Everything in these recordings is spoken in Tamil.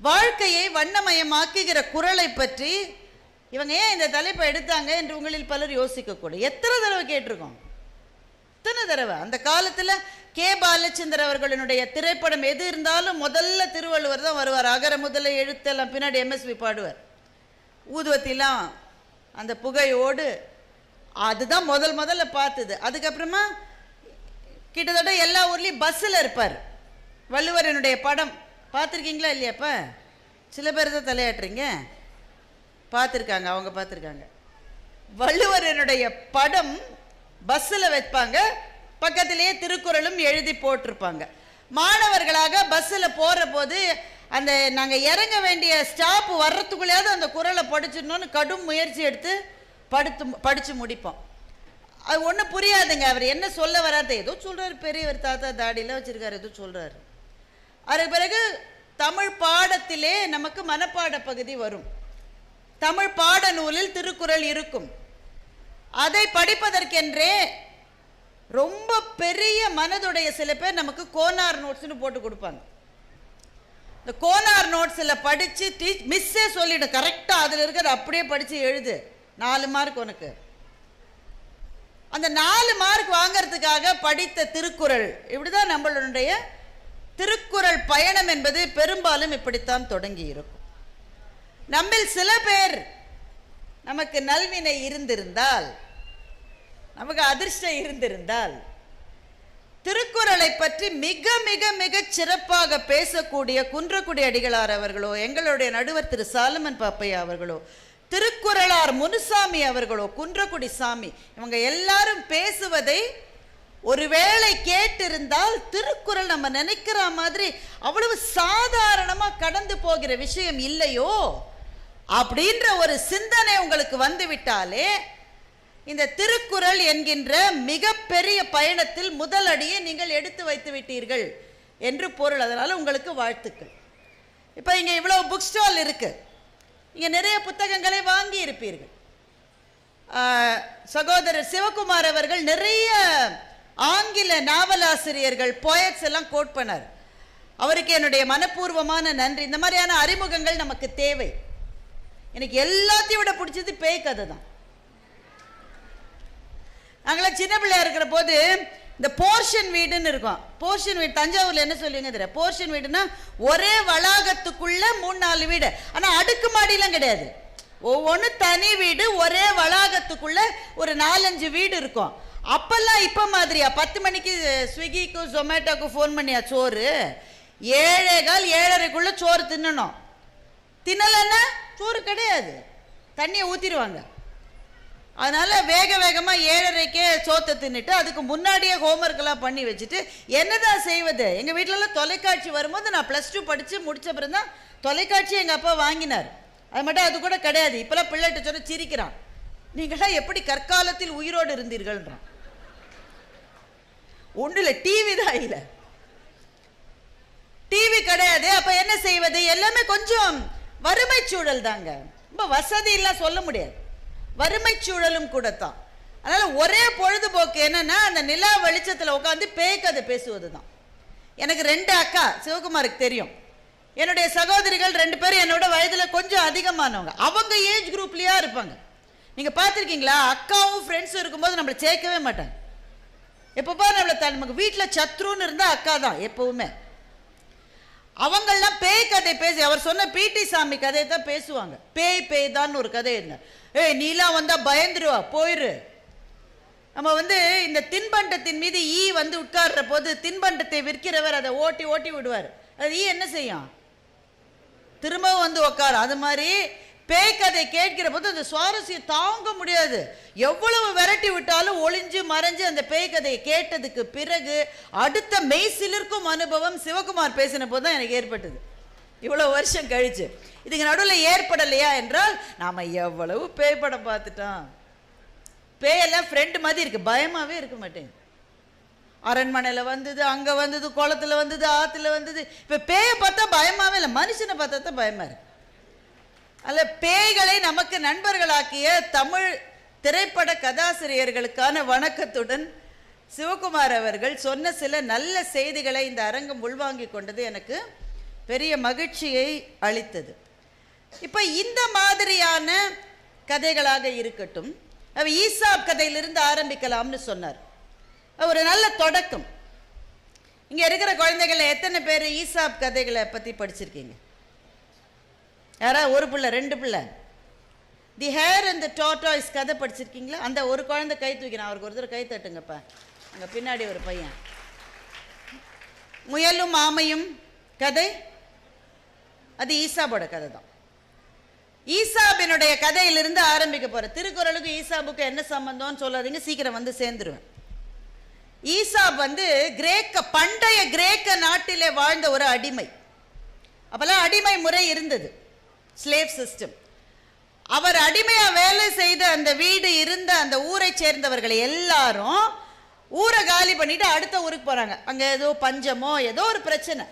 வாழ்க்கையை வண்ணமயமாக்குகிற குரலை பற்றி இவங்க ஏன் இந்த தலைப்பை எடுத்தாங்க என்று உங்களில் பலர் யோசிக்கக்கூடும் எத்தனை தடவை கேட்டிருக்கோம்? எத்தனை தடவை? அந்த காலத்தில் கே பாலச்சந்தர் அவர்களினுடைய திரைப்படம் எது இருந்தாலும் முதல்ல திருவள்ளுவர் தான் வருவார். அகர முதல்ல எழுத்தெல்லாம் பின்னாடி எம்எஸ்பி பாடுவார். ஊதுவத்திலாம் அந்த புகையோடு அதுதான் முதல் முதல்ல பார்த்தது. அதுக்கப்புறமா கிட்டத்தட்ட எல்லா ஊர்லேயும் பஸ்ஸில் இருப்பார். வள்ளுவரனுடைய படம். பார்த்துருக்கீங்களா இல்லையாப்பா சில பேர் தான் தலையாட்டுறீங்க. பார்த்துருக்காங்க அவங்க பார்த்துருக்காங்க. வள்ளுவரனுடைய படம் பஸ்ஸில் வைப்பாங்க பக்கத்திலேயே திருக்குறளும் எழுதி போட்டிருப்பாங்க. மாணவர்களாக பஸ்ஸில் போகிற போது அந்த நாங்கள் இறங்க வேண்டிய ஸ்டாப் வர்றதுக்குள்ளேயாவது அந்த குறளை படிச்சிடணும்னு கடும் முயற்சி எடுத்து படுத்து படித்து முடிப்போம். அது ஒன்றும் புரியாதுங்க அவர் என்ன சொல்ல வராத ஏதோ சொல்கிறார் பெரியவர் தாத்தா தாடியெலாம் வச்சுருக்காரு ஏதோ சொல்கிறாரு அதுக்கு பிறகு தமிழ் பாடத்திலே நமக்கு மனப்பாட பகுதி வரும். தமிழ் பாட நூலில் திருக்குறள் இருக்கும். அதை படிப்பதற்கென்றே ரொம்ப பெரிய மனதுடைய சில பேர் நமக்கு கோனார் நோட்ஸ்னு போட்டு கொடுப்பாங்க. இந்த கோனார் நோட்ஸில் படித்து டீச் மிஸ்ஸே சொல்லிவிடும் கரெக்டாக அதில் இருக்கிற அப்படியே படித்து எழுது. நாலு மார்க் உனக்கு. அந்த நாலு மார்க் வாங்கிறதுக்காக படித்த திருக்குறள் இப்படி தான் நம்மளுடைய திருக்குறள் பயணம் என்பது பெரும்பாலும் இப்படித்தான் தொடங்கி இருக்கும் நம்மில் சில பேர் நமக்கு நல்வினை இருந்திருந்தால் நமக்கு அதிர்ஷ்டம் இருந்திருந்தால் திருக்குறளை பற்றி மிக மிக மிக சிறப்பாக பேசக்கூடிய குன்றக்குடி அடிகளார் அவர்களோ எங்களுடைய நடுவர் திரு சாலமன் பாப்பையா அவர்களோ திருக்குறளார் முனுசாமி அவர்களோ குன்றக்குடி சாமி இவங்க எல்லாரும் பேசுவதை ஒருவேளை கேட்டிருந்தால் திருக்குறள் நம்ம நினைக்கிற மாதிரி அவ்வளவு சாதாரணமாக கடந்து போகிற விஷயம் இல்லையோ? அப்படின்ற ஒரு சிந்தனை உங்களுக்கு வந்துவிட்டாலே இந்த திருக்குறள் என்கின்ற மிகப்பெரிய பயணத்தில் முதல் அடியை நீங்கள் எடுத்து வைத்து விட்டீர்கள் என்று பொருள். அதனால் உங்களுக்கு வாழ்த்துக்கள். இப்போ இங்கே இவ்வளோ புக் ஸ்டால் இருக்குது இங்கே நிறைய புத்தகங்களை வாங்கி இருப்பீர்கள் சகோதரர் சிவகுமார் அவர்கள் நிறைய ஆங்கில நாவலாசிரியர்கள் போயட்ஸ் எல்லாம் கோட் பண்ணார். அவருக்கு என்னுடைய மனப்பூர்வமான நன்றி. இந்த மாதிரியான அறிமுகங்கள் நமக்கு தேவை. எனக்கு எல்லாத்தையும் விட பிடிச்சது பேய் கதை தான். நாங்களாம் சின்ன பிள்ளையா இருக்கிற போது இந்த போர்ஷன் வீடுன்னு இருக்கும். போர்ஷன் வீடு தஞ்சாவூர்ல என்ன சொல்லுவீங்க தெரியல போர்ஷன் வீடுனா ஒரே வளாகத்துக்குள்ள மூணு நாலு வீடு. ஆனா அடுக்கு மாடிலாம் கிடையாது. ஒவ்வொன்றும் தனி வீடு ஒரே வளாகத்துக்குள்ள ஒரு நாலஞ்சு வீடு இருக்கும். அப்பெல்லாம் இப்போ மாதிரியா? பத்து மணிக்கு ஸ்விக்கிக்கும் ஜொமேட்டோக்கும் ஃபோன் பண்ணியா? சோறு. ஏழே கால் ஏழரைக்குள்ளே சோறு தின்னணும். தின்னலைன்னா சோறு கிடையாது. தண்ணியை ஊற்றிடுவாங்க அதனால் வேக வேகமாக ஏழரைக்கே சோத்தை தின்னுட்டு அதுக்கு முன்னாடியே ஹோம்ஒர்க்கெல்லாம் பண்ணி வச்சுட்டு என்னதான் செய்வது? எங்கள் வீட்டிலலாம் தொலைக்காட்சி வரும்போது நான் ப்ளஸ் டூ படித்து முடித்த பிறகு தான் தொலைக்காட்சி எங்கள் அப்பா வாங்கினார். அது மட்டும் அது கூட கிடையாது. இப்போல்லாம் பிள்ளைகிட்ட சொன்ன சிரிக்கிறான். நீங்களாம் எப்படி கற்காலத்தில் உயிரோடு இருந்தீர்கள்ன்றான். ஒன்றும் இல்லை டிவி தான் இல்லை. டிவி கிடையாது. அப்போ என்ன செய்வது? எல்லாமே கொஞ்சம் வறுமை சூழல் தாங்க. ரொம்ப வசதியெல்லாம் சொல்ல முடியாது. வறுமை சூழலும் கூட தான் அதனால் ஒரே பொழுதுபோக்கு என்னென்னா அந்த நிலா வெளிச்சத்தில் உட்காந்து பேய்க்கதை பேசுவது தான் எனக்கு ரெண்டு அக்கா சிவகுமாருக்கு தெரியும். என்னுடைய சகோதரிகள் ரெண்டு பேரும் என்னோட வயதில் கொஞ்சம் அதிகமானவங்க. அவங்க ஏஜ் குரூப்லேயா இருப்பாங்க. நீங்கள் பார்த்துருக்கீங்களா? அக்காவும் ஃப்ரெண்ட்ஸும் இருக்கும்போது நம்மளை சேர்க்கவே மாட்டாங்க. எப்போ பாரு நம்மளை த- நமக்கு வீட்டில் சத்ருன்னு இருந்தால் அக்கா தான் எப்போவுமே. அவங்கெல்லாம் பேய் கதை பேசி அவர் சொன்ன பிடி சாமி கதையை தான் பேசுவாங்க. பேய் பேய் தான் ஒரு கதை என்ன? ஏய் நீலாம் வந்தால் பயந்துருவா போயிரு. நம்ம வந்து இந்த தின்பண்டத்தின் மீது ஈ வந்து உட்கார்ற போது தின்பண்டத்தை விற்கிறவர் அதை ஓட்டி ஓட்டி விடுவார். அது ஈ என்ன செய்யும்? திரும்பவும் வந்து உட்காரும் அது மாதிரி பேய் கதை கேட்கிற போது அந்த சுவாரஸ்யம் தாங்க முடியாது. எவ்வளவு விரட்டி விட்டாலும் ஒளிஞ்சு மறைஞ்சு அந்த பேய் கதையை கேட்டதுக்கு பிறகு அடுத்த மெய்சிலிருக்கும் அனுபவம் சிவகுமார் பேசின போது தான் எனக்கு ஏற்பட்டது. இவ்வளோ வருஷம் கழிச்சு. இதுக்கு நடுவில் ஏற்படலையா என்றால் நாம் எவ்வளவு பேய் படம் பார்த்துட்டோம். பேயெல்லாம் ஃப்ரெண்டு மாதிரி இருக்குது பயமாகவே இருக்க மாட்டேங்குது. அரண்மனையில் வந்தது அங்கே வந்தது குளத்துல வந்தது ஆற்றுல வந்தது. இப்போ பேயை பார்த்தா பயமாகவே இல்லை. மனுஷனை பார்த்தா தான் பயமாக இருக்குது அல்ல பேய்களை நமக்கு நண்பர்களாக்கிய தமிழ் திரைப்பட கதாசிரியர்களுக்கான வணக்கத்துடன் சிவகுமார் அவர்கள் சொன்ன சில நல்ல செய்திகளை இந்த அரங்கம் உள்வாங்கிக் கொண்டது எனக்கு பெரிய மகிழ்ச்சியை அளித்தது. இப்போ இந்த மாதிரியான கதைகளாக இருக்கட்டும் அவர் ஈசாப் கதையிலிருந்து ஆரம்பிக்கலாம்னு சொன்னார். ஒரு நல்ல தொடக்கம். இங்கே இருக்கிற குழந்தைகளை எத்தனை பேர் ஈசாப் கதைகளை பற்றி படிச்சிருக்கீங்க? யாராவது ஒரு பிள்ளை ரெண்டு பிள்ளை. The hare and the tortoise கதை படிச்சிருக்கீங்களா? அந்த ஒரு குழந்தை கை தூக்கினா அவருக்கு ஒருத்தர் கை தட்டுங்கப்பா. அங்கே பின்னாடி ஒரு பையன். முயலும் ஆமையும் கதை அது ஈசாபோட கதை தான் ஈசாபினுடைய கதையிலிருந்து ஆரம்பிக்க போகிற திருக்குறளுக்கு ஈசாபுக்கு என்ன சம்பந்தம்னு சொல்லாதீங்க சீக்கிரம் வந்து சேர்ந்துருவேன். ஈசாப் வந்து கிரேக்க பண்டைய கிரேக்க நாட்டிலே வாழ்ந்த ஒரு அடிமை. அப்போல்லாம் அடிமை முறை இருந்தது. ஸ்லேவ் சிஸ்டம் அவர் அடிமையாக வேலை செய்த அந்த வீடு இருந்த அந்த ஊரை சேர்ந்தவர்கள் எல்லாரும் ஊரை காலி பண்ணிட்டு அடுத்த ஊருக்கு போகிறாங்க அங்கே ஏதோ பஞ்சமோ ஏதோ ஒரு பிரச்சனை.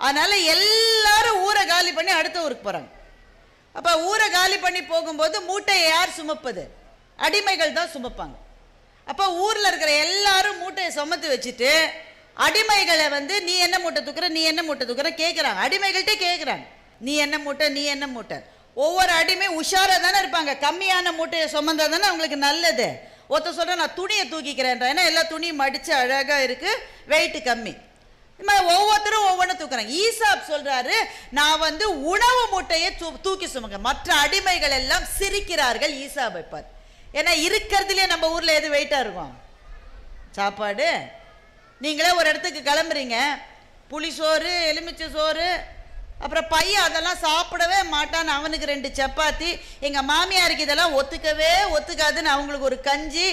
அதனால் எல்லாரும் ஊரை காலி பண்ணி அடுத்த ஊருக்கு போகிறாங்க அப்போ ஊரை காலி பண்ணி போகும்போது மூட்டையை யார் சுமப்பது? அடிமைகள் தான் சுமப்பாங்க. அப்போ ஊரில் இருக்கிற எல்லாரும் மூட்டையை சுமத்து வச்சுட்டு அடிமைகளை வந்து நீ என்ன மூட்டை தூக்குற? நீ என்ன மூட்டை தூக்குற? கேட்குறாங்க அடிமைகள்கிட்ட கேட்குறாங்க நீ என்ன மூட்டை நீ என்ன மூட்டை. ஒவ்வொரு அடிமை உஷாராக தானே இருப்பாங்க. கம்மியான மூட்டையை சுமந்தா தானே அவங்களுக்கு நல்லது. ஒருத்தர் சொல்கிறேன் நான் துணியை தூக்கிக்கிறேன் ஏன்னா எல்லா துணியும் மடித்து அழகாக இருக்குது வெயிட்டு கம்மி. மாதிரி ஒவ்வொருத்தரும் ஒவ்வொன்றும் தூக்குறாங்க. ஈசாப் சொல்கிறாரு நான் வந்து உணவு மூட்டையை தூ தூக்கி சுமங்க மற்ற அடிமைகள் எல்லாம் சிரிக்கிறார்கள் ஈசாப்பை பார்த்து ஏன்னா இருக்கிறதுலே நம்ம ஊரில் எது வெயிட்டாக இருக்கும்? சாப்பாடு. நீங்களே ஒரு இடத்துக்கு கிளம்புறீங்க. புளி சோறு எலுமிச்சை சோறு அப்புறம் பையன் அதெல்லாம் சாப்பிடவே மாட்டான். அவனுக்கு ரெண்டு சப்பாத்தி. எங்கள் மாமியாருக்கு இதெல்லாம் ஒத்துக்கவே ஒத்துக்காதுன்னு அவங்களுக்கு ஒரு கஞ்சி.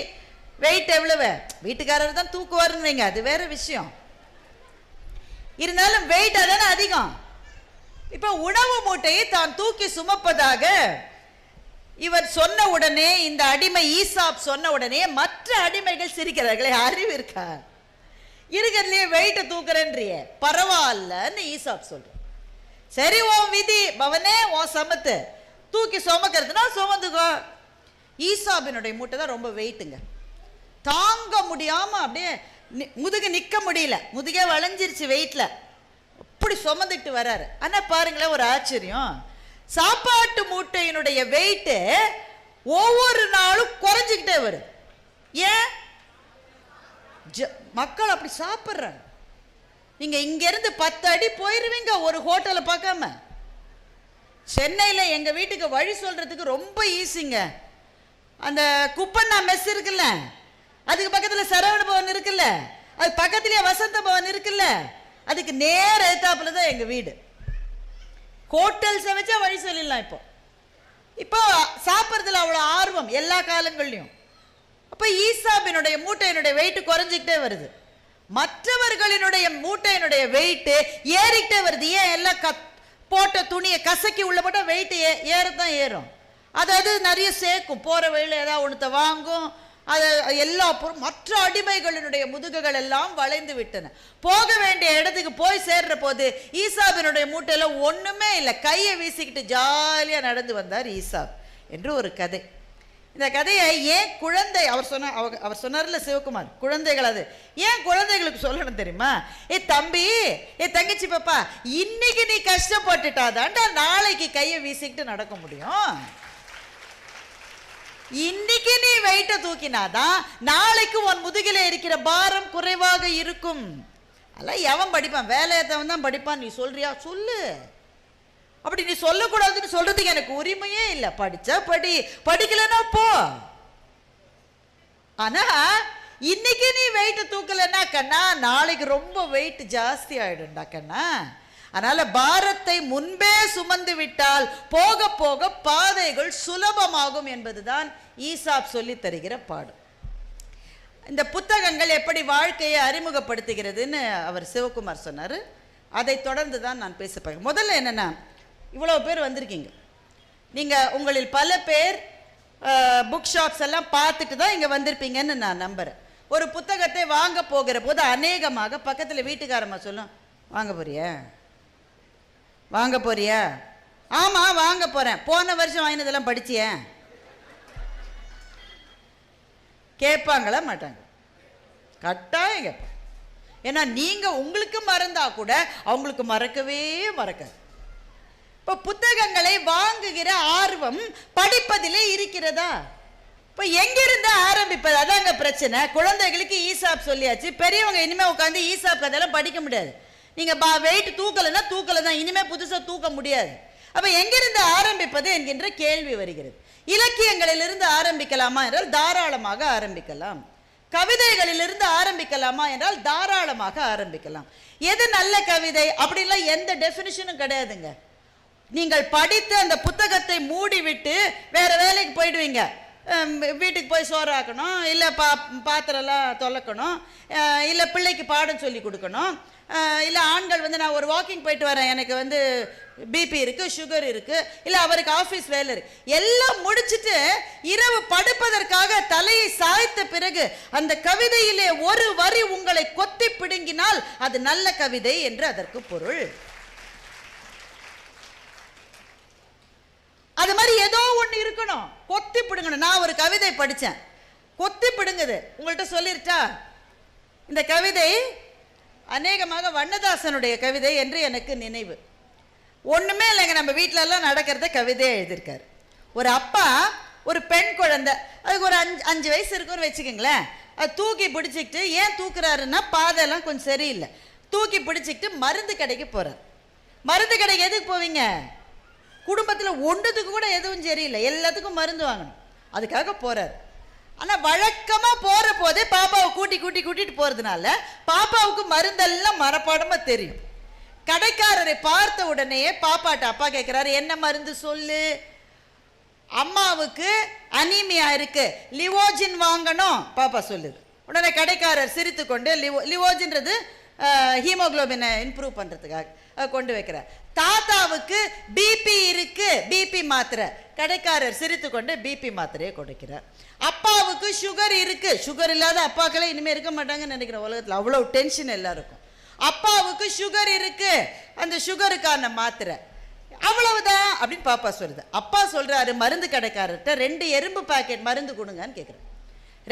வெயிட் எவ்வளவு? வீட்டுக்காரர் தான் தூக்குவாருன்னு வைங்க அது வேற விஷயம். இருந்தாலும் வெயிட் அதானே அதிகம். இப்போ உணவு மூட்டையை தான் தூக்கி சுமப்பதாக இவர் சொன்ன உடனே இந்த அடிமை ஈசாப் சொன்ன உடனே மற்ற அடிமைகள் சிரிக்கிறார்களே அறிவு இருக்கா? இருக்கிறதுலயே வெயிட்டை தூக்குறேன்றிய. பரவாயில்லன்னு ஈசாப் சொல்ற சரி உன் விதி. பவனே உன் சமத்து. தூக்கி சுமக்கிறதுனா சுமந்துக்கோ. ஈசாபினுடைய மூட்டை தான் ரொம்ப வெயிட்டுங்க தாங்க முடியாமல் அப்படியே நி- முதுகு நிற்க முடியல. முதுகே வளைஞ்சிருச்சு வெயிட்டில் அப்படி சுமந்துட்டு வராரு. ஆனால் பாருங்களேன் ஒரு ஆச்சரியம். சாப்பாட்டு மூட்டையினுடைய வெயிட்டு ஒவ்வொரு நாளும் குறைஞ்சிக்கிட்டே வரும் ஏன்? ஜ- மக்கள் அப்படி சாப்பிட்றாங்க. நீங்கள் இங்கேருந்து பத்து அடி போயிடுவீங்க ஒரு ஹோட்டலை பார்க்காம. சென்னையில் எங்கள் வீட்டுக்கு வழி சொல்கிறதுக்கு ரொம்ப ஈஸிங்க அந்த குப்பண்ணா மெஸ் இருக்குல்ல அதுக்கு பக்கத்தில் சரவண பவன் இருக்குல்ல அது பக்கத்துலேயே வசந்த பவன் இருக்குல்ல அதுக்கு நேர எத்தாப்புல தான் எங்கள் வீடு. ஹோட்டல்ஸை வச்சா வழி சொல்லிடலாம் இப்போ. இப்போ சாப்பிட்றதுல அவ்வளோ ஆர்வம் எல்லா காலங்கள்லையும். அப்போ ஈசாபினுடைய மூட்டையினுடைய வெயிட் குறைஞ்சிக்கிட்டே வருது. மற்றவர்களினுடைய மூட்டையினுடைய வெயிட்டு ஏறிக்கிட்டே வருது. ஏன் எல்லாம் க போட்ட துணியை கசக்கி உள்ள போட்டால் வெயிட்டு ஏ ஏறத்தான் ஏறும். அதாவது நிறைய சேர்க்கும். போகிற வழியில் ஏதாவது ஒன்றத்தை வாங்கும். அது எல்லா பொருள் மற்ற அடிமைகளினுடைய முதுகுகள் எல்லாம் வளைந்து விட்டன. போக வேண்டிய இடத்துக்கு போய் சேர்ற போது ஈசாபினுடைய மூட்டையில் ஒன்றுமே இல்லை. கையை வீசிக்கிட்டு ஜாலியாக நடந்து வந்தார் ஈசாப். என்று ஒரு கதை. இந்த கதையை ஏன் குழந்தை அவர் சொன்ன அவர் அவர் சொன்னார்ல சிவகுமார் குழந்தைகள் அது. ஏன் குழந்தைகளுக்கு சொல்லணும் தெரியுமா? ஏ தம்பி ஏ தங்கச்சி பாப்பா இன்னைக்கு நீ கஷ்டப்பட்டுட்டாதான்டா நாளைக்கு கையை வீசிக்கிட்டு நடக்க முடியும். இன்னைக்கு நீ வெயிட்ட தூக்கினாதான் நாளைக்கு உன் முதுகில இருக்கிற பாரம் குறைவாக இருக்கும். அதெல்லாம் எவன் படிப்பான்? வேலையத்தவன் தான் படிப்பான். நீ சொல்றியா? சொல்லு. அப்படி நீ சொல்லக்கூடாதுன்னு சொல்றதுக்கு எனக்கு உரிமையே இல்லை. படிச்சா படி. படிக்கலன்னா போ. ஆனா இன்னைக்கு நீ வெயிட் தூக்கலன்னா கண்ணா நாளைக்கு ரொம்ப வெயிட் ஜாஸ்தி ஆயிடும்டா கண்ணா. அதனால பாரத்தை முன்பே சுமந்து விட்டால் போக போக பாதைகள் சுலபமாகும் என்பதுதான் ஈசாப் சொல்லி தருகிற பாடம் இந்த புத்தகங்கள் எப்படி வாழ்க்கையை அறிமுகப்படுத்துகிறதுன்னு அவர் சிவகுமார் சொன்னார். அதை தொடர்ந்து தான் நான் பேச போகிறேன். முதல்ல என்னென்னா இவ்வளோ பேர் வந்திருக்கீங்க. நீங்கள் உங்களில் பல பேர் புக் ஷாப்ஸ் எல்லாம் பார்த்துட்டு தான் இங்கே வந்திருப்பீங்கன்னு நான் நம்புகிறேன் ஒரு புத்தகத்தை வாங்க போகிற போது அநேகமாக பக்கத்தில் வீட்டுக்காரம்மா சொல்லும் வாங்க போறியா? வாங்க போறியா? ஆமாம் வாங்க போகிறேன் போன வருஷம் வாங்கினதெல்லாம் படிச்சியே? கேட்பாங்களா மாட்டாங்க. கட்டாயம் கேட்பாங்க. ஏன்னா நீங்கள் உங்களுக்கு மறந்தால் கூட அவங்களுக்கு மறக்கவே மறக்காது. இப்போ புத்தகங்களை வாங்குகிற ஆர்வம் படிப்பதிலே இருக்கிறதா? இப்போ எங்கிருந்து ஆரம்பிப்பது? அதாங்க பிரச்சனை. குழந்தைகளுக்கு ஈசாப் சொல்லியாச்சு. பெரியவங்க இனிமேல் உட்காந்து ஈசாப் கதையெல்லாம் படிக்க முடியாது. நீங்கள் பா வெயிட் தூக்கலைன்னா தூக்கலை தான் இனிமேல் புதுசாக தூக்க முடியாது. அப்போ எங்கிருந்து ஆரம்பிப்பது என்கின்ற கேள்வி வருகிறது. இலக்கியங்களிலிருந்து ஆரம்பிக்கலாமா என்றால் தாராளமாக ஆரம்பிக்கலாம். கவிதைகளிலிருந்து ஆரம்பிக்கலாமா என்றால் தாராளமாக ஆரம்பிக்கலாம். எது நல்ல கவிதை? அப்படின்லாம் எந்த டெஃபினிஷனும் கிடையாதுங்க. நீங்கள் படித்து அந்த புத்தகத்தை மூடிவிட்டு வேறு வேற வேலைக்கு போயிடுவீங்க. வீட்டுக்கு போய் சோறாக்கணும் இல்லை பா பாத்திரம்லாம் தொலைக்கணும் இல்லை பிள்ளைக்கு பாடம் சொல்லி கொடுக்கணும். இல்லை ஆண்கள் வந்து நான் ஒரு வாக்கிங் போயிட்டு வரேன் எனக்கு வந்து பிபி இருக்குது சுகர் இருக்குது இல்லை அவருக்கு ஆஃபீஸ் வேலை இருக்கு. எல்லாம் முடிச்சுட்டு இரவு படுப்பதற்காக தலையை சாய்த்த பிறகு அந்த கவிதையிலே ஒரு வரி உங்களை கொத்தி பிடுங்கினால் அது நல்ல கவிதை என்று அதற்கு பொருள். அது மாதிரி ஏதோ ஒன்று இருக்கணும். கொத்தி பிடுங்கணும். நான் ஒரு கவிதை படித்தேன் கொத்தி பிடுங்குது. உங்கள்கிட்ட சொல்லிருச்சா? இந்த கவிதை அநேகமாக வண்ணதாசனுடைய கவிதை என்று எனக்கு நினைவு. ஒன்றுமே இல்லைங்க. நம்ம வீட்டிலலாம் நடக்கிறத கவிதையை எழுதியிருக்காரு. ஒரு அப்பா ஒரு பெண் குழந்தை. அதுக்கு ஒரு அஞ்சு அஞ்சு வயசு இருக்குன்னு வச்சுக்கோங்களேன். அது தூக்கி பிடிச்சிக்கிட்டு ஏன் தூக்குறாருன்னா பாதையெல்லாம் கொஞ்சம் சரியில்லை. தூக்கி பிடிச்சிக்கிட்டு மருந்து கடைக்கு போகிறார் மருந்து கடைக்கு எதுக்கு போவீங்க? குடும்பத்தில் ஒன்றுத்துக்கு கூட எதுவும் சரியில்லை. எல்லாத்துக்கும் மருந்து வாங்கணும். அதுக்காக போகிறார் ஆனால் வழக்கமாக போகிற போதே பாப்பாவை கூட்டி கூட்டி கூட்டிட்டு போகிறதுனால பாப்பாவுக்கு மருந்தெல்லாம் மரப்பாடமாக தெரியும். கடைக்காரரை பார்த்த உடனேயே பாப்பாட்ட அப்பா கேட்குறாரு என்ன மருந்து சொல்லு? அம்மாவுக்கு அனீமியா இருக்கு. லிவோஜின் வாங்கணும். பாப்பா சொல்லுது. உடனே கடைக்காரர் சிரித்து கொண்டு லிவோ லிவோஜின்றது ஹீமோகுளோபினை இம்ப்ரூவ் பண்ணுறதுக்காக கொண்டு வைக்கிறார் தாத்தாவுக்கு பிபி இருக்கு பிபி மாத்திரை. கடைக்காரர் சிரித்து கொண்டு பிபி மாத்திரையை கொடுக்கிறார் அப்பாவுக்கு சுகர் இருக்கு. சுகர் இல்லாத அப்பாக்களே இனிமேல் இருக்க மாட்டாங்கன்னு நினைக்கிறேன் உலகத்தில் அவ்வளோ டென்ஷன் எல்லாருக்கும். அப்பாவுக்கு சுகர் இருக்கு. அந்த சுகருக்கான மாத்திரை. அவ்வளவுதான் அப்படின்னு பாப்பா சொல்லுது. அப்பா சொல்றாரு மருந்து கடைக்காரர்கிட்ட ரெண்டு எறும்பு பாக்கெட் மருந்து கொடுங்கன்னு கேட்குறேன்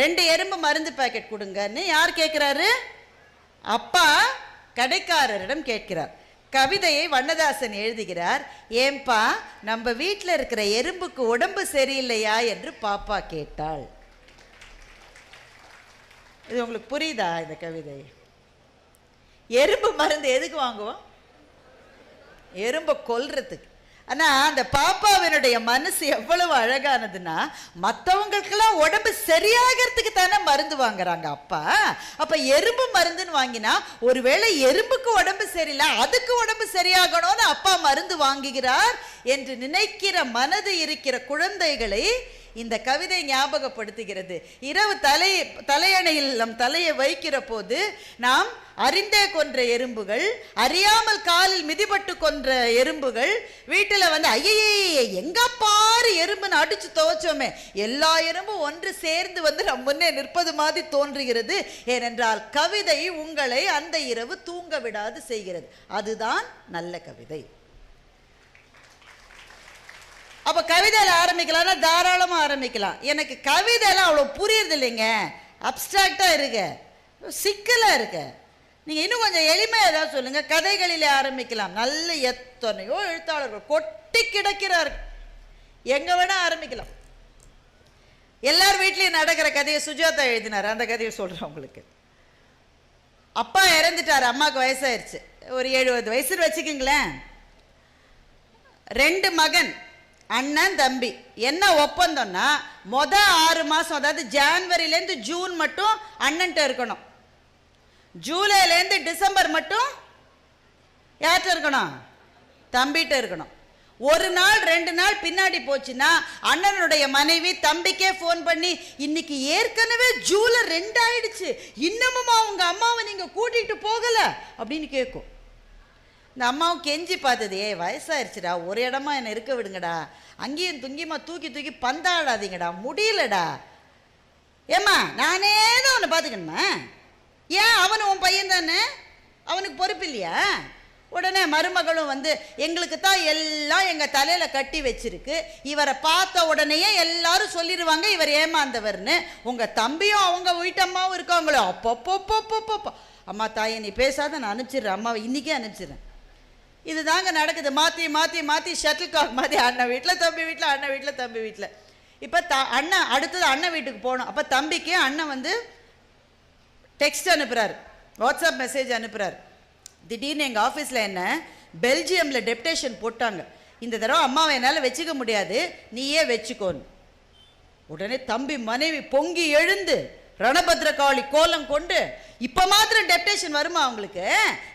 ரெண்டு எறும்பு மருந்து பாக்கெட் கொடுங்கன்னு யார் கேட்குறாரு அப்பா கடைக்காரரிடம் கேட்கிறார். கவிதையை வண்ணதாசன் எழுதுகிறார் ஏம்பா நம்ம வீட்டில் இருக்கிற எறும்புக்கு உடம்பு சரியில்லையா? என்று பாப்பா கேட்டாள். இது உங்களுக்கு புரியுதா இந்த கவிதை? எறும்பு மருந்து எதுக்கு வாங்குவோம்? எறும்பை கொல்றதுக்கு. ஆனால் அந்த பாப்பாவினுடைய மனசு எவ்வளவு அழகானதுன்னா மற்றவங்களுக்கெல்லாம் உடம்பு சரியாகிறதுக்கு தானே மருந்து வாங்குறாங்க அப்பா. அப்போ எறும்பு மருந்துன்னு வாங்கினா ஒருவேளை எறும்புக்கு உடம்பு சரியில்லை அதுக்கு உடம்பு சரியாகணும்னு அப்பா மருந்து வாங்குகிறார் என்று நினைக்கிற மனது இருக்கிற குழந்தைகளை இந்த கவிதை ஞாபகப்படுத்துகிறது. இரவு தலை தலையணையில் நம் தலையை வைக்கிற போது நாம் அறிந்தே கொன்ற எறும்புகள் அறியாமல் காலில் மிதிபட்டு கொன்ற எறும்புகள் வீட்டில் வந்து ஐயே எங்க பாரு எறும்புன்னு அடிச்சு துவைச்சோமே. எல்லா எறும்பும் ஒன்று சேர்ந்து வந்து நம் முன்னே நிற்பது மாதிரி தோன்றுகிறது. ஏனென்றால் கவிதை உங்களை அந்த இரவு தூங்க விடாது செய்கிறது. அதுதான் நல்ல கவிதை. அப்போ கவிதையில் ஆரம்பிக்கலாம்னா தாராளமாக ஆரம்பிக்கலாம். எனக்கு கவிதையெல்லாம் அவ்வளோ புரியுறது இல்லைங்க அப்டிராக்டாக இருக்கு. சிக்கலாக இருக்கு. நீங்கள் இன்னும் கொஞ்சம் எளிமையாக ஏதாவது சொல்லுங்கள் கதைகளிலே ஆரம்பிக்கலாம். நல்ல எத்தனையோ எழுத்தாளர்கள் கொட்டி கிடக்கிறார்கள் எங்கே வேணால் ஆரம்பிக்கலாம். எல்லார் வீட்லேயும் நடக்கிற கதையை சுஜாதா எழுதினார். அந்த கதையை சொல்கிறேன் உங்களுக்கு. அப்பா இறந்துட்டார். அம்மாவுக்கு வயசாயிருச்சு. ஒரு எழுபது வயசுன்னு வச்சுக்கிங்களேன். ரெண்டு மகன். அண்ணன் தம்பி. என்ன ஒப்பந்தம்னா மொத ஆறு மாதம் அதாவது ஜான்வரிலேருந்து ஜூன் மட்டும் அண்ணன்ட்ட இருக்கணும். ஜூலைலேருந்து டிசம்பர் மட்டும் யார்கிட்ட இருக்கணும்? தம்பிகிட்ட இருக்கணும். ஒரு நாள் ரெண்டு நாள் பின்னாடி போச்சுன்னா அண்ணனுடைய மனைவி தம்பிக்கே ஃபோன் பண்ணி இன்னைக்கு ஏற்கனவே ஜூலை ரெண்டு ஆயிடுச்சு அவங்க அம்மாவை நீங்கள் கூட்டிகிட்டு போகலை? அப்படின்னு கேட்கும் இந்த அம்மாவும் கெஞ்சி பார்த்தது ஏ வயசாயிருச்சுடா ஒரு இடமா என்னை இருக்க விடுங்கடா. அங்கேயும் துங்கியமா தூக்கி தூக்கி பந்தாடாதீங்கடா முடியலடா. ஏம்மா நானே தான் ஒன்று பார்த்துக்கணுமா? ஏன் அவனு உன் பையன் தானே? அவனுக்கு பொறுப்பு இல்லையா? உடனே மருமகளும் வந்து எங்களுக்கு தான் எல்லாம் எங்கள் தலையில் கட்டி வச்சிருக்கு. இவரை பார்த்த உடனேயே எல்லாரும் சொல்லிடுவாங்க இவர் ஏமாந்தவர்னு. உங்கள் தம்பியும் அவங்க வீட்டம்மாவும் இருக்காங்களோ அப்பப்போ அம்மா தாயை நீ பேசாத நான் அனுப்பிச்சிடுறேன். அம்மாவை இன்றைக்கே அனுப்பிச்சிடுறேன். இது தாங்க நடக்குது. மாற்றி மாற்றி மாற்றி ஷட்டில் காக் மாதிரி அண்ணன் வீட்டில் தம்பி வீட்டில் அண்ணன் வீட்டில் தம்பி வீட்டில் இப்போ த அண்ணன் அடுத்தது அண்ணன் வீட்டுக்கு போகணும். அப்போ தம்பிக்கு அண்ணன் வந்து டெக்ஸ்ட் அனுப்புகிறார் வாட்ஸ்அப் மெசேஜ் அனுப்புகிறார் திடீர்னு எங்கள் ஆஃபீஸில் என்ன? பெல்ஜியமில் டெப்டேஷன் போட்டாங்க. இந்த தடவை அம்மாவை என்னால் வச்சுக்க முடியாது. நீயே வச்சுக்கோன்னு. உடனே தம்பி மனைவி பொங்கி எழுந்து ரணபத்ரகாளி கோலம் கொண்டு இப்போ மாத்திரம் டெப்டேஷன் வருமா அவங்களுக்கு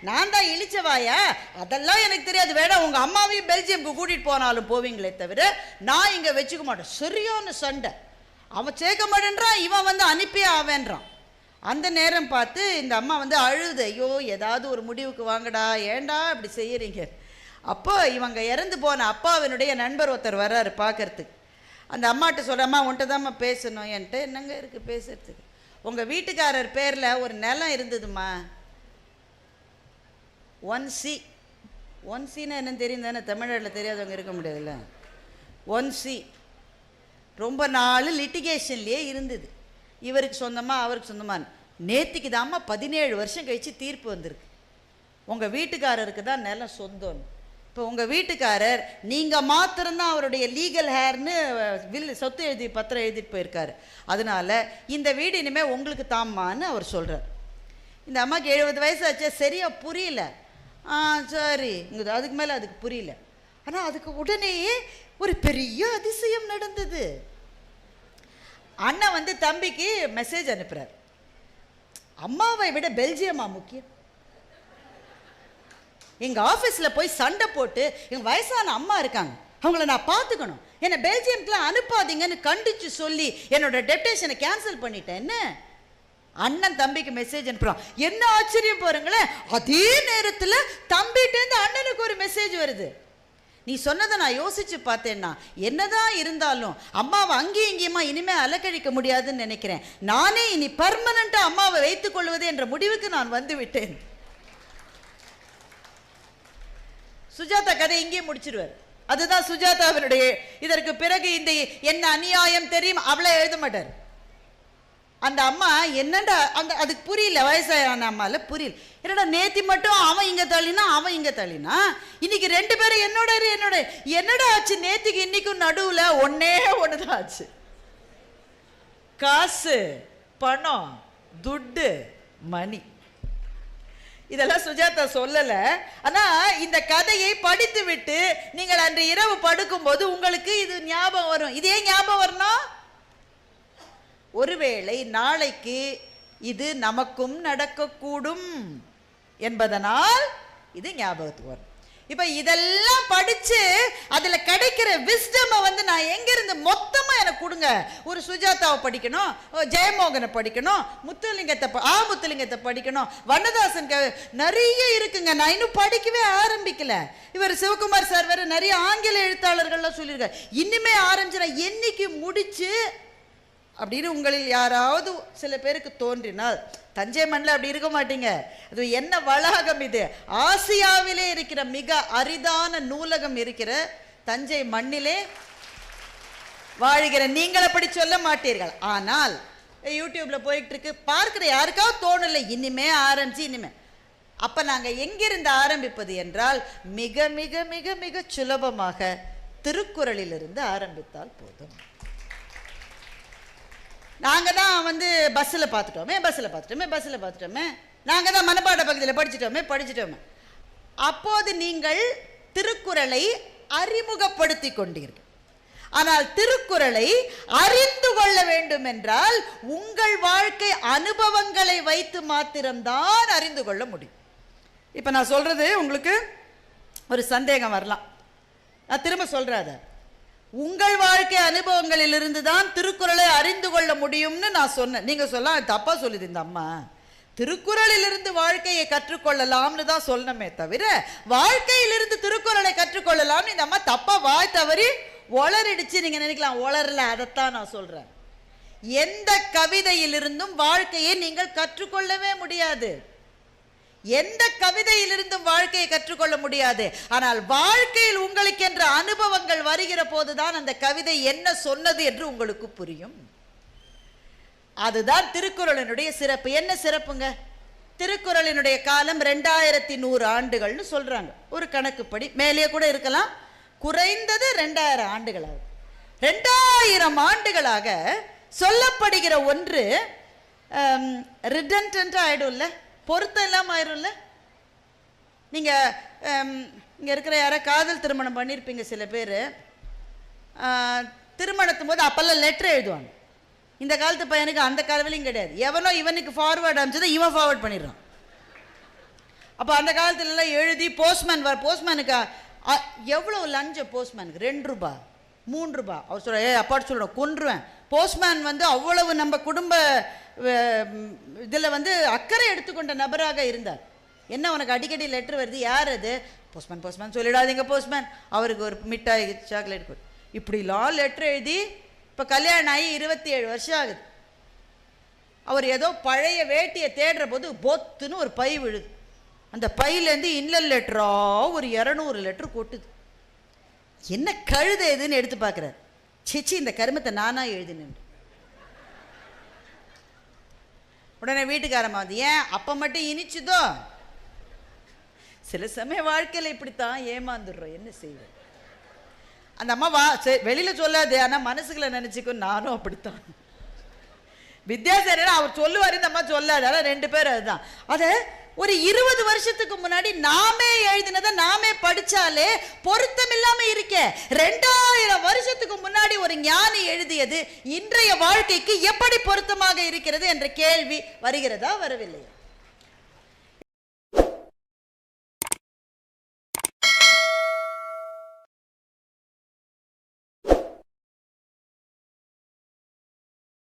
நான் தான் இழிச்சவாயா? அதெல்லாம் எனக்கு தெரியாது. வேணாம் உங்கள் அம்மாவையும் பெல்ஜியம்க்கு கூட்டிகிட்டு போனாலும் போவீங்களே தவிர நான் இங்கே வச்சுக்க மாட்டேன். சரியான சண்டை. அவன் சேர்க்க மாட்டேன்றான் இவன் வந்து அனுப்பியே ஆவேன்றான். அந்த நேரம் பார்த்து இந்த அம்மா வந்து அழுது. ஐயோ ஏதாவது ஒரு முடிவுக்கு வாங்கடா. ஏன்டா இப்படி செய்கிறீங்க அப்போ இவங்க இறந்து போன அப்பாவினுடைய நண்பர் ஒருத்தர் வர்றாரு பார்க்கறதுக்கு. அந்த அம்மாட்ட சொல்கிறம்மா உன்ட்ட தாம்மா பேசணும். என்கிட்ட என்னங்க இருக்குது பேசுறதுக்கு? உங்கள் வீட்டுக்காரர் பேரில் ஒரு நிலம் இருந்ததுமா ஒன் சி ஒன் சின்னா என்னன்னு தெரியும் தானே? தமிழ்நாட்டில் தெரியாதவங்க இருக்க முடியாதுல்ல? ஒன் சி ரொம்ப நாள் லிட்டிகேஷன்லேயே இருந்தது. இவருக்கு சொந்தமாக அவருக்கு சொந்தமாக நேத்திக்கு தாம்மா பதினேழு வருஷம் கழித்து தீர்ப்பு வந்திருக்கு. உங்கள் வீட்டுக்காரருக்கு தான் நிலம் சொந்தம்னு. இப்போ உங்கள் வீட்டுக்காரர் நீங்கள் மாத்திரம்தான் அவருடைய லீகல் ஹேர்னு வில் சொத்து எழுதி பத்திரம் எழுதிட்டு போயிருக்காரு. அதனால் இந்த வீடு இனிமேல் உங்களுக்கு தாம்மான்னு அவர் சொல்கிறார் இந்த அம்மாவுக்கு எழுபது வயசு ஆச்சு சரியாக புரியல. ஆ சரி இங்கே அதுக்கு மேலே அதுக்கு புரியல. ஆனால் அதுக்கு உடனேயே ஒரு பெரிய அதிசயம் நடந்தது. அண்ணன் வந்து தம்பிக்கு மெசேஜ் அனுப்புகிறார் அம்மாவை விட பெல்ஜியம்மா முக்கியம். எங்கள் ஆஃபீஸில் போய் சண்டை போட்டு எங்கள் வயசான அம்மா இருக்காங்க. அவங்கள நான் பார்த்துக்கணும். என்னை பெல்ஜியம்க்குலாம் அனுப்பாதீங்கன்னு கண்டிச்சு சொல்லி என்னோட டெப்டேஷனை கேன்சல் பண்ணிட்டேன். என்ன? அண்ணன் தம்பிக்கு மெசேஜ் அனுப்புகிறோம் என்ன ஆச்சரியம் பாருங்களேன். அதே நேரத்தில் தம்பிகிட்டேருந்து அண்ணனுக்கு ஒரு மெசேஜ் வருது. நீ சொன்னதை நான் யோசிச்சு பார்த்தேன்னா என்னதான் இருந்தாலும் அம்மாவை அங்கேயும் இங்கேயுமா இனிமேல் அலக்கழிக்க முடியாதுன்னு நினைக்கிறேன். நானே இனி பர்மனண்ட்டாக அம்மாவை வைத்துக் கொள்வது என்ற முடிவுக்கு நான் வந்து விட்டேன். சுஜாதா கதை இங்கே முடிச்சிருவார். அதுதான் சுஜாதாவினுடைய இதற்கு பிறகு இந்த என்ன அநியாயம் தெரியும் அவளை எழுத மாட்டார். அந்த அம்மா என்னடா அந்த அதுக்கு புரியல வயசான அம்மால புரியல. என்னடா நேத்தி மட்டும் அவன் இங்க தள்ளினா அவன் இங்க தள்ளினா? இன்னைக்கு ரெண்டு பேரும் என்னோட என்னோட. என்னடா ஆச்சு நேத்திக்கு இன்னைக்கும் நடுவுல ஒன்னே ஒண்ணுதான் ஆச்சு. காசு பணம் துட்டு மணி. இதெல்லாம் சுஜாதா சொல்லல. ஆனா இந்த கதையை படித்து விட்டு நீங்கள் அன்று இரவு படுக்கும்போது உங்களுக்கு இது ஞாபகம் வரும். இதே ஞாபகம் வரணும்? ஒருவேளை நாளைக்கு இது நமக்கும் நடக்கக்கூடும் என்பதனால் இது ஞாபகத்துக்கு வரும். இப்போ இதெல்லாம் படிச்சு அதுல கிடைக்கிற விஸ்டமை வந்து நான் எங்கேருந்து மொத்தமா எனக்கு கொடுங்க. ஒரு சுஜாதாவை படிக்கணும் ஜெயமோகனை படிக்கணும் முத்துலிங்கத்தை ஆ முத்துலிங்கத்தை படிக்கணும் வண்ணதாசன் நிறைய இருக்குங்க. நான் இன்னும் படிக்கவே ஆரம்பிக்கல. இவர் சிவகுமார் சார் வேற நிறைய ஆங்கில எழுத்தாளர்கள்லாம் சொல்லியிருக்காரு. இனிமே ஆரம்பிச்சு நான் என்னைக்கு முடிச்சு அப்படின்னு உங்களில் யாராவது சில பேருக்கு தோன்றினால் தஞ்சை மண்ணில் அப்படி இருக்க மாட்டீங்க. அது என்ன வளாகம் இது? ஆசியாவிலே இருக்கிற மிக அரிதான நூலகம் இருக்கிற தஞ்சை மண்ணிலே வாழ்கிற. நீங்கள் அப்படி சொல்ல மாட்டீர்கள். ஆனால் யூடியூப்பில் போயிட்டு இருக்கு. பார்க்குற யாருக்காவது தோணலை. இனிமே ஆரம்பிச்சு இனிமே. அப்போ நாங்கள் எங்கிருந்து ஆரம்பிப்பது என்றால் மிக மிக மிக மிக சுலபமாக திருக்குறளிலிருந்து ஆரம்பித்தால் போதும். நாங்கள் தான் வந்து பஸ்ஸில் பார்த்துட்டோமே பஸ்ஸில் பார்த்துட்டோமே பஸ்ஸில் பார்த்துட்டோமே. நாங்கள் தான் மனப்பாட பகுதியில் படிச்சிட்டோமே படிச்சிட்டோமே. அப்போது நீங்கள் திருக்குறளை அறிமுகப்படுத்தி கொண்டீர்கள். ஆனால் திருக்குறளை அறிந்து கொள்ள வேண்டும் என்றால் உங்கள் வாழ்க்கை அனுபவங்களை வைத்து மாத்திரம்தான் அறிந்து கொள்ள முடியும். இப்போ நான் சொல்கிறது உங்களுக்கு ஒரு சந்தேகம் வரலாம். நான் திரும்ப சொல்கிறேன் அதை. உங்கள் வாழ்க்கை அனுபவங்களிலிருந்து தான் திருக்குறளை அறிந்து கொள்ள முடியும்னு நான் சொன்னேன். நீங்கள் சொல்ல தப்பாக சொல்லுது இந்த அம்மா. திருக்குறளிலிருந்து வாழ்க்கையை கற்றுக்கொள்ளலாம்னு தான் சொல்லணுமே தவிர வாழ்க்கையிலிருந்து திருக்குறளை கற்றுக்கொள்ளலாம்னு இந்த அம்மா தப்பாக வாய் தவறி ஒளரிடுச்சு நீங்கள் நினைக்கலாம் ஒளரல அதைத்தான் நான் சொல்கிறேன் எந்த கவிதையிலிருந்தும் வாழ்க்கையை நீங்கள் கற்றுக்கொள்ளவே முடியாது. எந்த கவிதையிலிருந்தும் வாழ்க்கையை கற்றுக்கொள்ள முடியாது. ஆனால் வாழ்க்கையில் உங்களுக்கு என்ற அனுபவங்கள் வருகிற போதுதான் அந்த கவிதை என்ன சொன்னது என்று உங்களுக்கு புரியும். அதுதான் திருக்குறளினுடைய சிறப்பு. என்ன சிறப்புங்க? திருக்குறளினுடைய காலம் ரெண்டாயிரத்தி நூறு ஆண்டுகள்னு சொல்றாங்க. ஒரு கணக்குப்படி. மேலேயே கூட இருக்கலாம். குறைந்தது ரெண்டாயிரம் ஆண்டுகளாகும். ரெண்டாயிரம் ஆண்டுகளாக சொல்லப்படுகிற ஒன்று ரிடன்டன்ட் இல்லை பொருத்தம் இல்லாமல் ஆயிடும்ல நீங்கள் இங்கே இருக்கிற யாரோ காதல் திருமணம் பண்ணியிருப்பீங்க சில பேர். திருமணத்தும் போது அப்போல்லாம் லெட்டர் எழுதுவாங்க. இந்த காலத்து பையனுக்கு அந்த காலவிலையும் கிடையாது. எவனோ இவனுக்கு ஃபார்வேர்டு அனுப்பிச்சதை இவன் ஃபார்வர்ட் பண்ணிடுறான். அப்போ அந்த காலத்துலலாம் எழுதி போஸ்ட்மேன் வர போஸ்ட்மேனுக்கு எவ்வளோ லஞ்சம் போஸ்ட்மேனுக்கு ரெண்டு ரூபா மூணு ரூபா. அவர் சொல்ற ஏ அப்பாட்டு சொல்கிறோம் கொன்றுவேன். போஸ்ட்மேன் வந்து அவ்வளவு நம்ம குடும்ப இதில் வந்து அக்கறை எடுத்துக்கொண்ட நபராக இருந்தார். என்ன உனக்கு அடிக்கடி லெட்டர் வருது? யார் அது? போஸ்ட்மேன் போஸ்ட்மேன் சொல்லிடாதீங்க போஸ்ட்மேன். அவருக்கு ஒரு மிட்டாய் சாக்லேட் கொடு. இப்படிலாம் லெட்ரு எழுதி இப்போ கல்யாணம் ஆகி இருபத்தி ஏழு வருஷம் ஆகுது. அவர் ஏதோ பழைய வேட்டியை தேடுற போது பொத்துன்னு ஒரு பை விழுது. அந்த பையிலேருந்து இன்னல் லெட்டரா ஒரு இரநூறு லெட்ரு கொட்டுது. என்ன கழுத எதுன்னு எடுத்து பார்க்குறாரு. சிச்சி இந்த கருமத்தை நானா எழுதினேன். உடனே வீட்டுக்காரம்மா வந்து ஏன் அப்போ மட்டும் இனிச்சுதோ? சில சமய வாழ்க்கையில் இப்படித்தான் ஏமாந்துடுறோம். என்ன செய்வோம் அந்த அம்மா வா வெளியில் சொல்லாது ஆனால் மனசுகளை நினச்சிக்கும் நானும் அப்படித்தான். வித்யாசாரியர் அவர் சொல்லுவார் இந்த அம்மா சொல்லாது. ரெண்டு பேர் அதுதான். அது ஒரு இருபது வருஷத்துக்கு முன்னாடி நாமே எழுதினதை நாமே படிச்சாலே பொருத்தம் இல்லாம இருக்க. ரெண்டாயிரம் வருஷத்துக்கு முன்னாடி ஒரு ஞானி எழுதியது இன்றைய வாழ்க்கைக்கு எப்படி பொருத்தமாக இருக்கிறது என்ற கேள்வி வருகிறதா வரவில்லையா?